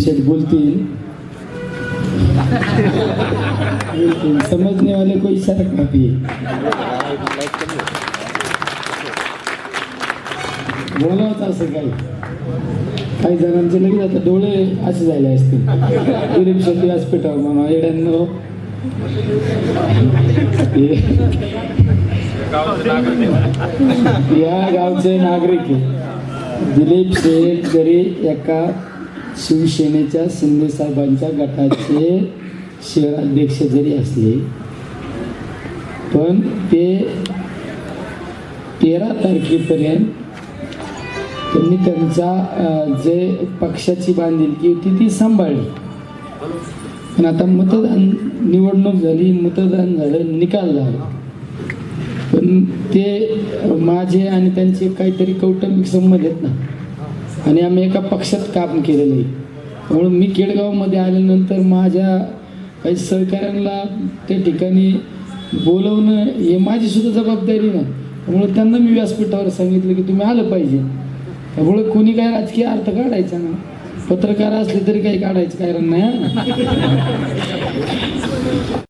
शेठ बोलतील. समजने वाले को इशारा काफी है असं काही. काही जणांचे लगेच आता डोळे असे झाले असतील. दिलीप शेती व्यासपीठावर म्हणा येड्यांनो या गावचे नागरिक आहे. दिलीप शेठ जरी एका शिवसेनेच्या शिंदेसाहेबांच्या गटाचे शहराध्यक्ष जरी असले पण ते तेरा तारखेपर्यंत त्यांनी त्यांचा जे पक्षाची बांधिलकी होती ती सांभाळली. पण आता मतदान निवडणूक झाली मतदान झालं निकाल झाला. पण ते माझे आणि त्यांचे काहीतरी कौटुंबिक संबंध आहेत ना आणि आम्ही एका पक्षात काम केलेलं आहे. म्हणून मी केडगावमध्ये आल्यानंतर माझ्या काही सहकाऱ्यांना त्या ठिकाणी बोलवणं हे माझीसुद्धा जबाबदारी ना त्यामुळे त्यांना मी व्यासपीठावर सांगितलं की तुम्ही आलं पाहिजे. त्यामुळे कोणी काय राजकीय अर्थ काढायचा ना? पत्रकार असले तरी काही काढायचं कारण नाही